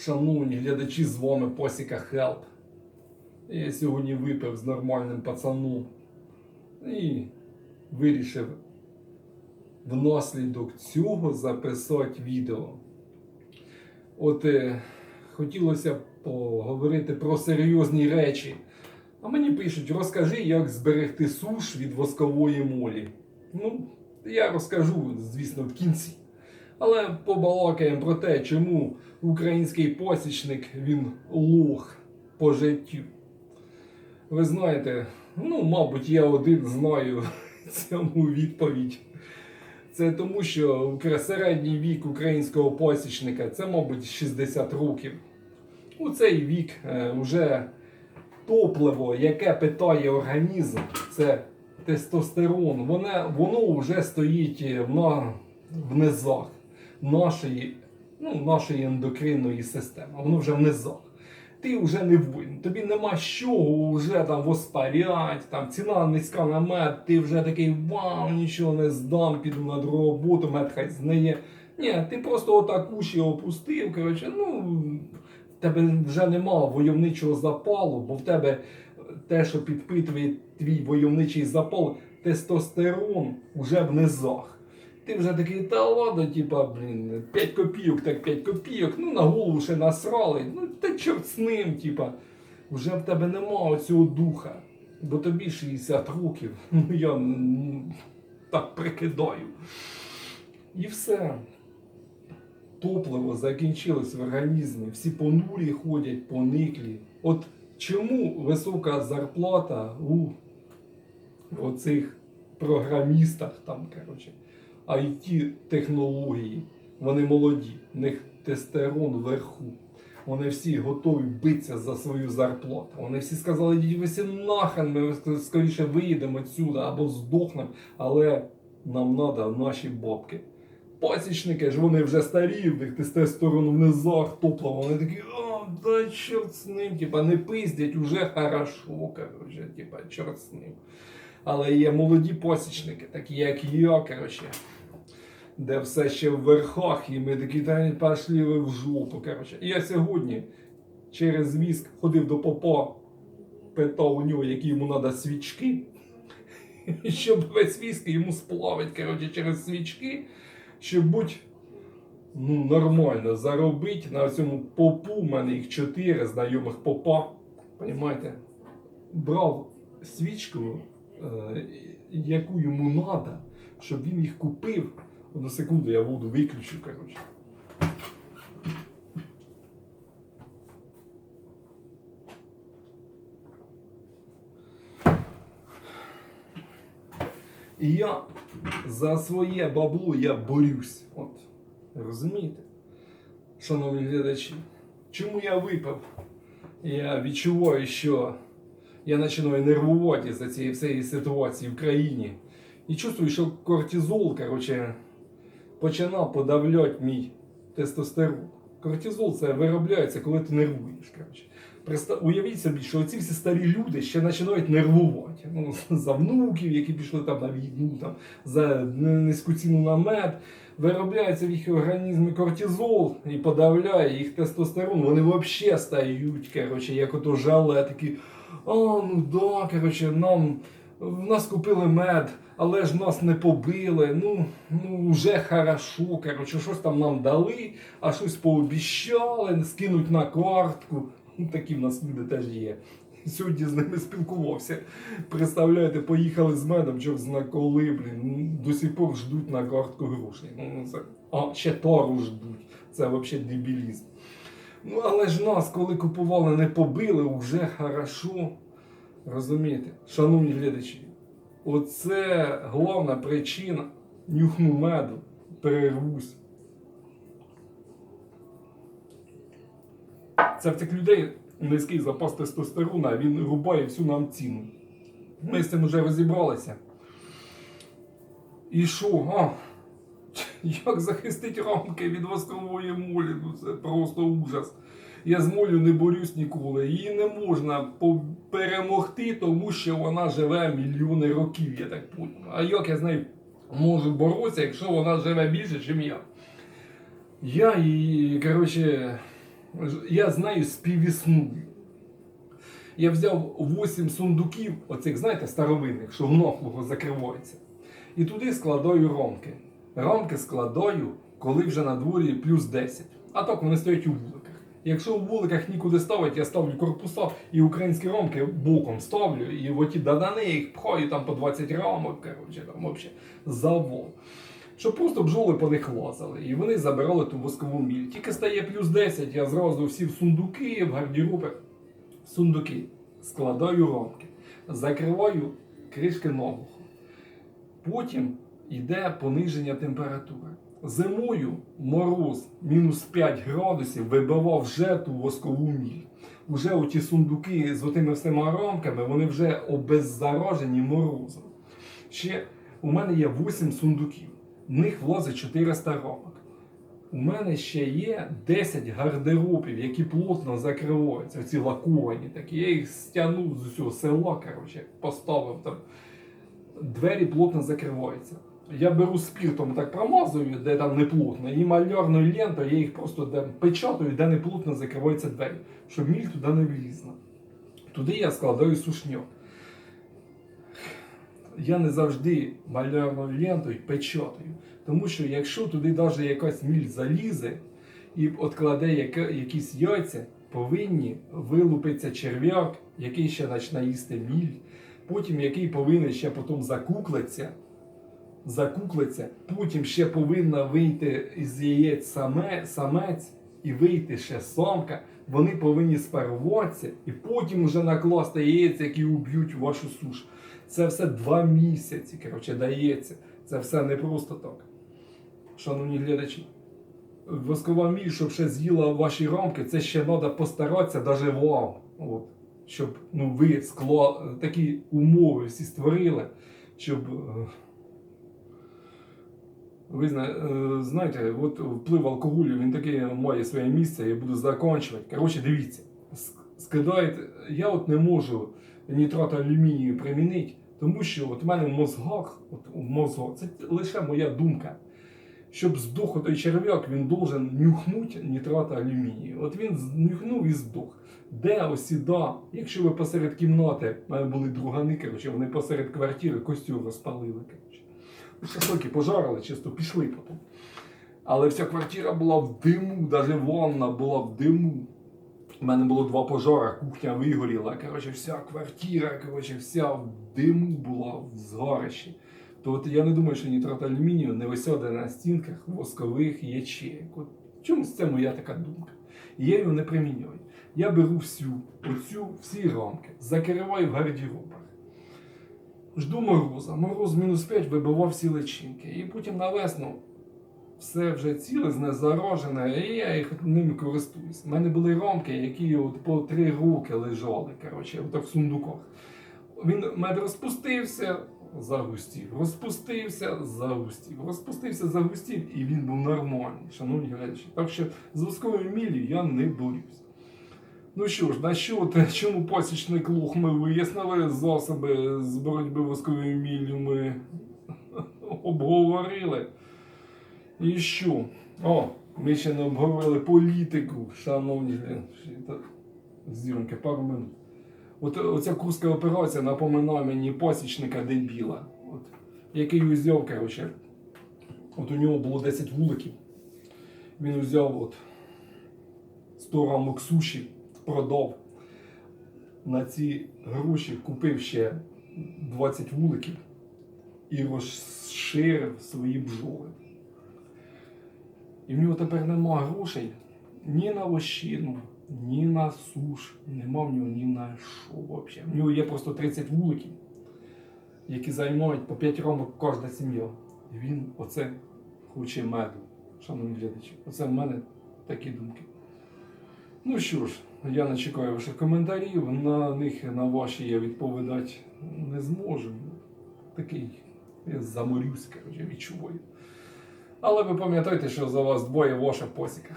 Шановні глядачі, з вами Посіка Хелп. Я сьогодні випив з нормальним пацаном і вирішив внаслідок цього записати відео. От е, хотілося поговорити про серйозні речі. А мені пишуть, розкажи, як зберегти суш від воскової молі. Ну, я розкажу, звісно, в кінці. Але побалакаємо про те, чому український посічник він лох по життю. Ви знаєте, ну, мабуть, я один знаю цьому відповідь. Це тому, що середній вік українського посічника це, мабуть, 60 років. У цей вік е, вже топливо, яке питає організм, це тестостерон. Воно, воно вже стоїть е, на, в низах нашої, ну, нашої ендокринної системи. Воно вже в низах. Ти вже не воїн, тобі нема чого вже там воспарять, там ціна низька на мед, ти вже такий вау, нічого не здам, піду на другу роботу, мед хай знає. Ні, ти просто отак уші опустив, коротше, ну, в тебе вже нема войовничого запалу, бо в тебе те, що підпитує твій войовничий запал, тестостерон уже в низах. Ти вже такий, та ладно, типа, блін, 5 копійок, так 5 копійок, ну на голову ще насрали, ну та чорт з ним, типа, вже в тебе нема оцього духа, бо тобі 60 років, ну я м, так прикидаю. І все. Топливо закінчилось в організмі, всі понурі ходять, пониклі. От чому висока зарплата у оцих програмістах там, коротше, it технології, вони молоді, в них тестерон вверху. Вони всі готові битися за свою зарплату. Вони всі сказали, йдіть ви нахрен, ми скоріше виїдемо відсюди або здохнемо, але нам треба наші бабки. Пасічники ж вони вже старі, в них тестостерон в низах, топливо, вони такі, о, да чорт з ним, типа не пиздять, уже хорошо, коротше, типа, чорт з ним. Але є молоді посічники, такі як я, коротше, де все ще в верхах, і ми такі та пошли ви в жопу. Коротше. І я сьогодні через віск ходив до попа, питав у нього, які йому треба свічки, щоб весь віск йому сплавить коротше, через свічки, щоб будь ну, нормально заробити на цьому попу. У мене їх чотири знайомих попа. Понимаєте? Брав свічку, е, яку йому треба, щоб він їх купив. Одну секунду я воду виключу, коротше. І я за своє бабло я борюсь. От, розумієте? Шановні глядачі, чому я випив? Я відчуваю, що я починаю нервувати за цієї всієї ситуації в країні. І чувствую, що кортизол, коротше, починав подавляти мій тестостерон. Кортизол це виробляється, коли ти нервуєш. Коротше. Уявіть собі, що ці всі старі люди ще починають нервувати. Ну, за внуків, які пішли там на війну, там, за низьку ціну на мед. Виробляється в їх організмі кортизол і подавляє їх тестостерон. Вони взагалі стають, коротше, як ото жале, такі, а, ну да, коротше, нам в нас купили мед, але ж нас не побили. Ну, ну вже хорошо. Коротше, щось там нам дали, а щось пообіщали, скинуть на картку. Ну, такі в нас люди теж є. Сьогодні з ними спілкувався. Представляєте, поїхали з медом, чорт зна блін. ну, До сих пор ждуть на картку грошей. Ну, це... А, ще тару ждуть. Це взагалі дебілізм. Ну, але ж нас, коли купували, не побили, вже хорошо. Розумієте, шановні глядачі, оце головна причина нюхну меду, перервусь. Це в цих людей низький запас тестостерона, а він рубає всю нам ціну. Ми з цим вже розібралися. І що? А? Як захистити рамки від воскової молі? Ну це просто ужас. Я з молю не борюсь ніколи. Її не можна перемогти, тому що вона живе мільйони років, я так понял. А як я з нею можу боротися, якщо вона живе більше, ніж я? Я її, коротше, Я знаю співісную. Я взяв 8 сундуків, оцих, знаєте, старовинних, що наглухо закриваються. І туди складаю ромки. Ромки складаю, коли вже на дворі плюс 10. А так вони стоять у вуликах. Якщо у вуликах нікуди ставити, я ставлю корпуса і українські ромки боком ставлю, і в оті дадани їх пхаю там по 20 рамок, коротше, там взагалі завол. Щоб просто бджоли по них лазили, і вони забирали ту воскову міль. Тільки стає плюс 10, я зразу всі в сундуки, в гардероби, в сундуки складаю рамки, закриваю кришки наглухо. Потім йде пониження температури. Зимою мороз мінус 5 градусів вибивав вже ту воскову міль. Уже оті сундуки з отими всіма рамками, вони вже обеззаражені морозом. Ще у мене є 8 сундуків, в них влазить 400 рамок. У мене ще є 10 гардеробів, які плотно закриваються, ці лаковані такі. Я їх стягнув з усього села, коротше, поставив там. Двері плотно закриваються. Я беру спіртом так промазую, де там не плотно, і малярною лентою я їх просто де печатаю, де не плотно закриваються двері, щоб міль туди не влізла. Туди я складаю сушньок. Я не завжди малярною лентою печатаю. Тому що якщо туди навіть якась міль залізе і откладе яке- якісь яйця, повинні вилупитися черв'як, який ще почне їсти міль, потім який повинен ще потім закуклитися, закуклиться, потім ще повинна вийти із яєць саме, самець і вийти ще самка. Вони повинні спаруватися і потім вже накласти яєць, які уб'ють вашу суш. Це все два місяці, коротше, дається. Це все не просто так. Шановні глядачі, воскова міль, щоб ще з'їла ваші рамки, це ще треба постаратися навіть вам. От, щоб ну, ви скло, такі умови всі створили, щоб. Ви е, знаєте, от вплив алкоголю, він таки має своє місце, я буду закінчувати. Коротше, дивіться, с- скидаєте, я от не можу нітрат алюмінію примінити, тому що от в мене в мозгах, от в це лише моя думка. Щоб здох той черв'як, він должен нюхнути нітрат алюмінію. От він нюхнув і здох. Де осіда, якщо ви посеред кімнати, в мене були другани, коротше, вони посеред квартири костюм розпалили. Коротше. Шашлики пожарили, чисто пішли потім. Але вся квартира була в диму, навіть ванна була в диму. У мене було два пожари, кухня вигоріла. Коротше, вся квартира, коротше, вся в диму була в згарищі. То от я не думаю, що нітрат алюмінію не висяде на стінках воскових ячеїк. От чомусь це моя така думка. Я його не примінюю. Я беру всю, оцю, всі рамки, закриваю в гардеробах. Жду мороза. Мороз мінус 5 вибивав всі личинки. І потім на весну все вже ціле, знезаражене, і я їх ними користуюсь. У мене були рамки, які от по 3 роки лежали, коротше, в сундуках. Він мене розпустився, загустів, розпустився, загустів, розпустився, загустів, і він був нормальний, шановні глядачі. Так що з восковою міллю я не борюсь. Ну що ж, на що те, чому пасічний клуг ми вияснили, засоби з боротьби восковою міллю ми обговорили. І що? О, ми ще не обговорили політику, шановні. Та- Зіроньки, пару минут. От оця курська операція напоминає мені пасічника дебіла, от, який узяв, коротше, от у нього було 10 вуликів. Він узяв от 100 рамок суші, продав. На ці гроші купив ще 20 вуликів і розширив свої бджоли. І в нього тепер нема грошей ні на лощину, ні на суш, нема в нього ні на що взагалі. В нього є просто 30 вуликів, які займають по 5 рамок кожна сім'я. І він оце хоче меду, шановні глядачі. Оце в мене такі думки. Ну що ж, я не чекаю ваших коментарів. На них, на ваші я відповідати не зможу. Такий я заморюсь, коротше, відчуваю. Але ви пам'ятайте, що за вас двоє ваша посіка.